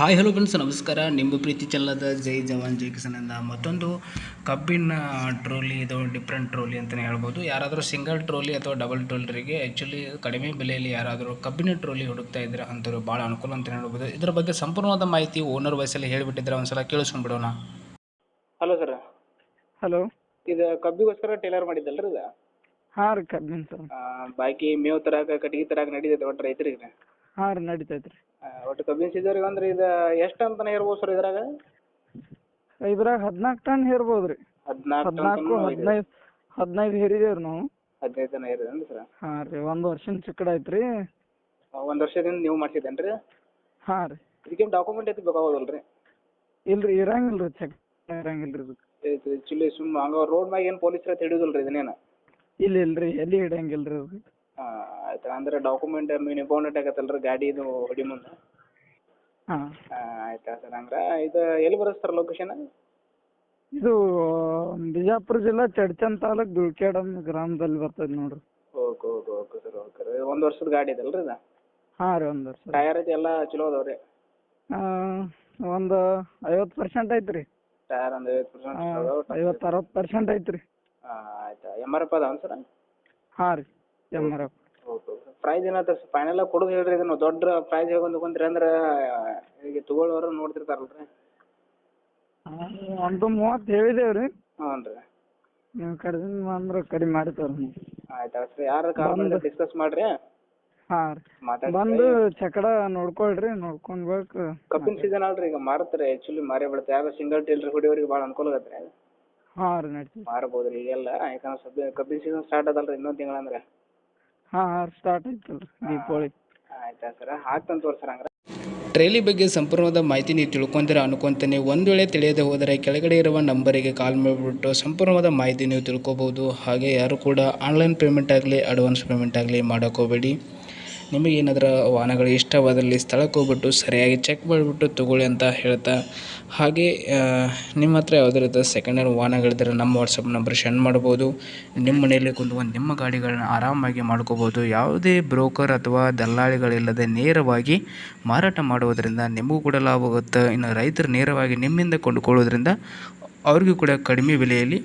Hi hello friends ನಮಸ್ಕಾರ. ನಿಮ್ಮ ಪ್ರೀತಿ ಚೆಲ್ಲದ ಜೈ ಜವಾನ್ ಜೈ ಕಿಸನಿಂದ ಮತ್ತೊಂದು ಕಬ್ಬಿನ ಟ್ರೋಲಿ ಇದು ಡಿಫ್ರೆಂಟ್ ಟ್ರೋಲಿ ಅಂತಲೇ ಹೇಳ್ಬೋದು. ಯಾರಾದರೂ ಸಿಂಗಲ್ ಟ್ರೋಲಿ ಅಥವಾ ಡಬಲ್ ಟ್ರೋಲರಿಗೆ ಆ್ಯಕ್ಚುಲಿ ಕಡಿಮೆ ಬೆಲೆಯಲ್ಲಿ ಯಾರಾದರೂ ಕಬ್ಬಿನ ಟ್ರೋಲಿ ಹುಡುಕ್ತಾ ಇದ್ದರೆ ಅಂಥವ್ರು ಭಾಳ ಅನುಕೂಲ ಅಂತಲೇ ಹೇಳ್ಬೋದು. ಇದರ ಬಗ್ಗೆ ಸಂಪೂರ್ಣವಾದ ಮಾಹಿತಿ ಓನರ್ ವಯಸ್ಸಲ್ಲಿ ಹೇಳಿಬಿಟ್ಟಿದ್ರೆ ಒಂದ್ಸಲ ಕೇಳಿಸ್ಕೊಂಡ್ಬಿಡೋಣ ಹಲೋ ಸರ್ ಹಲೋ ಇದು ಕಬ್ಬಿಗೋಸ್ಕರ ಟೇಲರ್ ಮಾಡಿದ್ದಲ್ರಿ ಇದು? ಹಾಂ ರೀ ಕಬ್ಬಿನ ಸರ್ ಬಾಕಿ ಮೇವು ತರಾಕ ಕಟ್ಟಿಗೆ ತರಾಕ ನಡೀತೈತೆ ಒಟ್ಟು ರೈತರಿಗೆ? ಹಾಂ ರೀ ನಡೀತೈತೆ ರೀ. ಒಟ್ಟು ಕಬ್ಬಿನ ಸೀಸನ್ಗೆ ಅಂದ್ರೆ ಇದು ಎಷ್ಟು ಅಂತಲೇ ಇರ್ಬೋದು ಸರ್ ಇದ್ರಾಗ? ಇದ್ರಾಗ ಹದಿನಾಲ್ಕು ಟನ್ ಹೇರ್ಬೋದು ರೀ. ಹದಿನಾಲ್ಕು ಹದಿನಾಲ್ಕು ಹದಿನೈದು ಹದಿನೈದು ಹೇರಿದೇವ್ರಿ ನಾವು. ಹದಿನೈದು ಜನ ಇರೋದೇನು ಸರ್? ಹಾಂ ರೀ ಒಂದು ವರ್ಷದ ಚಿಕ್ಕಡ ಐತ್ರಿ ಒಂದು ವರ್ಷದಿಂದ ನೀವು ಮಾಡ್ಸಿದ್ದೇನು ರೀ ಹಾಂ ರೀ. ಇದಕ್ಕೇನು ಡಾಕ್ಯುಮೆಂಟ್ ಐತಿ ಬೇಕಾಗೋದಲ್ರಿ ಇಲ್ರಿ ಇರಂಗಿಲ್ರಿ ರೀ ಇರಂಗಿಲ್ಲ ರೀ ಚೆಕ್ ಇರಂಗಿಲ್ಲ ರೀ ಇದಕ್ಕೆ ಇದು ಸುಮ್ಮ ಹಂಗ ರೋಡ್ ಮ್ಯಾಗ ಏನು ಪೊಲೀಸ್ ಹಿಡಿಯೋದಿಲ್ಲ ರೀ ಇದನ್ನೇನು? ಇಲ್ಲ ಇಲ್ರಿ ಎಲ್ಲಿ ಹಿಡಿಯಂಗಿಲ್ಲ ರೀ ಹಾಂ ಆಯ್ತು. ಅಂದ್ರೆ ಡಾಕ್ಯುಮೆಂಟ್ ಮೀನ್ ಇಂಪಾರ್ಟೆಂಟ್ ಆಗತ್ತಲ್ಲ ರೀ ಗಾಡಿ ಇದು ಹೊಡಿ ಮುಂದೆ? ಹಾಂ. ಆಯ್ತು ಸರ್ ಅಂದ್ರ ಇದು ಎಲ್ಲಿ ಬರುತ್ತೆ ಸರ್ ಲೊಕೇಶನ್ ಇದು ಬಿಜಾಪುರ ಜಿಲ್ಲಾ ಚಡ್ಚನ್ ತಾಲೂಕ್ ದುಳ್ಕ್ಯಾಡಮ್ ಗ್ರಾಮದಲ್ಲಿ ಬರ್ತದೆ ನೋಡ್ರಿ. Okay okay okay sir okay ರೀ. ಒಂದು ವರ್ಷದ ಗಾಡಿ ಇದಲ್ಲ ರೀ ಇದು? ಹಾಂ ರೀ ಒಂದು ವರ್ಷ ಟಯರ್ ಐತಿ ಎಲ್ಲಾ ಚಲೋ ಅದಾವೆ ರೀ? ಒಂದು ಐವತ್ತು ಪರ್ಸೆಂಟ್ ಐತ್ರಿ. ರೀ ಟಯರ್ ಒಂದು ಐವತ್ತು ಪರ್ಸೆಂಟ್ ಐವತ್ತು ಅರವತ್ತು ಪರ್ಸೆಂಟ್ ಐತೆ. ರೀ ಹಾಂ ಆಯ್ತಾ. ಎಂ ಆರ್ ಎಫ್ ಅದಾವ ಸರ್? ಹಾಂ ರೀ M R F okay price ಏನಾಯ್ತು ಫೈನಲ್ ಆಗಿ ಕೊಡೋದು ಹೇಳ್ರಿ ಇದನ್ನ ದೊಡ್ಡ ಪ್ರೈಸ್ ಹೇಳ್ಕೊಂಡು ಕುಂತ್ರಿ ಅಂದ್ರೆ ಈಗ ತಗೊಳ್ಳೋರು ನೋಡ್ತಿರ್ತಾರಲ್ಲ ರೀ ಒಂದು ಮೂವತ್ತು ಹೇಳಿದೇವ್ರಿ ಹ್ಞೂ ರೀ. ನೀವು ಕಡಿಮೆ ಅಂದ್ರೆ ಕಡಿಮೆ ಮಾಡ್ತೇವೆ ರೀ ಆಯ್ತು ಸರ್ ಯಾರು ಕಾಲ್ ಡಿಸ್ಕಸ್ ಮಾಡ್ರಿ. ಹಾಂ ರೀ. ಬಂದು ಚಕಡ ನೋಡ್ಕೊಳ್ರಿ ನೋಡ್ಕೊಳ್ಬೇಕು ಕಬ್ಬಿನ ಸೀಸನ್ ಅಲ್ರಿ ಈಗ ಮಾರತ್ರಿ ಆ್ಯಕ್ಚುಲಿ ಮಾರೇ ಬಿಡುತ್ತೆ ಯಾರು ಸಿಂಗಲ್ ಟೇಲ್ರಿ ಹೊಡಿಯೋರಿಗೆ ಭಾಳ ಅನುಕೂಲ ಆಗತ್ತೆ ರೀ. ಹಾಂ ರೀ ನಡ್ತೀವಿ ಮಾರ್ಬೋದು ರೀ ಈಗೆಲ್ಲ ಯಾಕಂದ್ರೆ ಸದ್ಯ ಕಬ್ಬಿನ ಸೀಸನ್ ಸ್ಟಾರ್ಟ್ ಅದಲ್ಲ ರೀ ಇನ್ನೊಂದು ತಿಂಗಳಂದ್ರೆ ಹಾಂ ಹಾಂ ಸ್ಟಾರ್ಟ್ ಐತಲ್ಲ ರೀ ದೀಪಾವಳಿ. ಆಯ್ತಾ ಸರ್ ಹಾಕ್ತಂತ ತೋರಿ ಸರ್ ಹಂಗಾರೆ. ಟ್ರೇಲಿ ಬಗ್ಗೆ ಸಂಪೂರ್ಣವಾದ ಮಾಹಿತಿ ನೀವು ತಿಳ್ಕೊಂತೀರ ಅನ್ಕೊಂತೀನಿ. ಒಂದು ವೇಳೆ ತಿಳಿಯದೆ ಹೋದರೆ ಕೆಳಗಡೆ ಇರುವ ನಂಬರಿಗೆ ಕಾಲ್ ಮಾಡಿಬಿಟ್ಟು ಸಂಪೂರ್ಣವಾದ ಮಾಹಿತಿ ನೀವು ತಿಳ್ಕೊಬೋದು. ಹಾಗೆ ಯಾರು ಕೂಡ ಆನ್ಲೈನ್ ಪೇಮೆಂಟ್ ಆಗಲಿ ಅಡ್ವಾನ್ಸ್ ಪೇಮೆಂಟ್ ಆಗಲಿ ಮಾಡೋಕ್ಕೋಗಬೇಡಿ ನಿಮಗೆ ಏನಾದರೂ ವಾಹನಗಳು ಇಷ್ಟವಾದಲ್ಲಿ ಸ್ಥಳಕ್ಕೆ ಹೋಗ್ಬಿಟ್ಟು ಸರಿಯಾಗಿ ಚೆಕ್ ಮಾಡಿಬಿಟ್ಟು ತೊಗೊಳ್ಳಿ ಅಂತ ಹೇಳ್ತಾ, ಹಾಗೆ ನಿಮ್ಮ ಹತ್ರ ಯಾವುದೇ ರೀತಿಯ ಸೆಕೆಂಡ್ ಹ್ಯಾಂಡ್ ವಾಹನಗಳಿದ್ದರೆ ನಮ್ಮ ವಾಟ್ಸಪ್ ನಂಬರ್ ಸೆಂಡ್ ಮಾಡ್ಬೋದು. ನಿಮ್ಮ ಮನೆಯಲ್ಲಿ ಕುಂತ್ಕೊಂಡು ನಿಮ್ಮ ಗಾಡಿಗಳನ್ನ ಆರಾಮಾಗಿ ಮಾಡ್ಕೋಬೋದು. ಯಾವುದೇ ಬ್ರೋಕರ್ ಅಥವಾ ದಲ್ಲಾಳಿಗಳಿಲ್ಲದೆ ನೇರವಾಗಿ ಮಾರಾಟ ಮಾಡುವುದರಿಂದ ನಿಮಗೂ ಕೂಡ ಲಾಭ ಆಗುತ್ತೆ. ಇನ್ನು ರೈತರು ನೇರವಾಗಿ ನಿಮ್ಮಿಂದ ಕೊಂಡುಕೊಳ್ಳೋದ್ರಿಂದ ಅವ್ರಿಗೂ ಕೂಡ ಕಡಿಮೆ ಬೆಲೆಯಲ್ಲಿ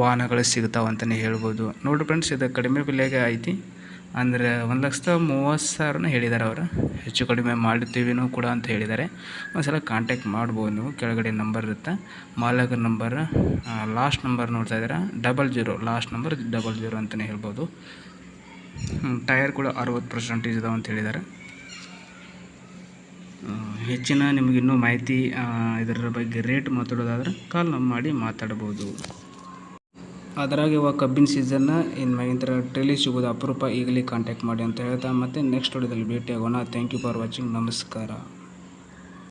ವಾಹನಗಳು ಸಿಗ್ತಾವಂತಲೇ ಹೇಳ್ಬೋದು. ನೋಡಿ ಫ್ರೆಂಡ್ಸ್ ಇದು ಕಡಿಮೆ ಬೆಲೆಗೆ ಐತಿ. ಅಂದರೆ ಒಂದು ಲಕ್ಷದ ಮೂವತ್ತು ಸಾವಿರನ ಹೇಳಿದ್ದಾರೆ ಅವರು. ಹೆಚ್ಚು ಕಡಿಮೆ ಮಾಡ್ತೀವಿನೂ ಕೂಡ ಅಂತ ಹೇಳಿದ್ದಾರೆ ಒಂದ್ಸಲ ಕಾಂಟ್ಯಾಕ್ಟ್ ಮಾಡ್ಬೋದು ನೀವು. ಕೆಳಗಡೆ ನಂಬರ್ ಇರುತ್ತೆ. ಮಾಲಕರ ನಂಬರ್ ಲಾಸ್ಟ್ ನಂಬರ್ ನೋಡ್ತಾ ಇದ್ದೀರಾ? Double zero last number double zero ಅಂತಲೇ ಹೇಳ್ಬೋದು. ಟೈರ್ ಕೂಡ ಅರವತ್ತು ಪರ್ಸೆಂಟೇಜ್ ಇದಾವೆ ಅಂತ ಹೇಳಿದ್ದಾರೆ ಹೆಚ್ಚಿನ ನಿಮಗಿನ್ನೂ ಮಾಹಿತಿ ಇದರ ಬಗ್ಗೆ ರೇಟ್ ಮಾತಾಡೋದಾದ್ರೆ ಕಾಲ್ ಮಾಡಿ ಮಾತಾಡ್ಬೋದು. ಅದರಾಗ ಇವಾಗ ಕಬ್ಬಿನ ಸೀಸನ್ನ ಇನ್ನು ಮ್ಯಾಗಿನ ಥರ ಟ್ರೇಲಿ ಸಿಗೋದು ಅಪರೂಪ. ಈಗಲೇ ಕಾಂಟ್ಯಾಕ್ಟ್ ಮಾಡಿ ಅಂತ ಹೇಳ್ತಾ ಮತ್ತೆ ನೆಕ್ಸ್ಟ್ ವಿಡಿಯೋದಲ್ಲಿ ಭೇಟಿಯಾಗೋಣ. ಥ್ಯಾಂಕ್ ಯು ಫಾರ್ ವಾಚಿಂಗ್ ನಮಸ್ಕಾರ.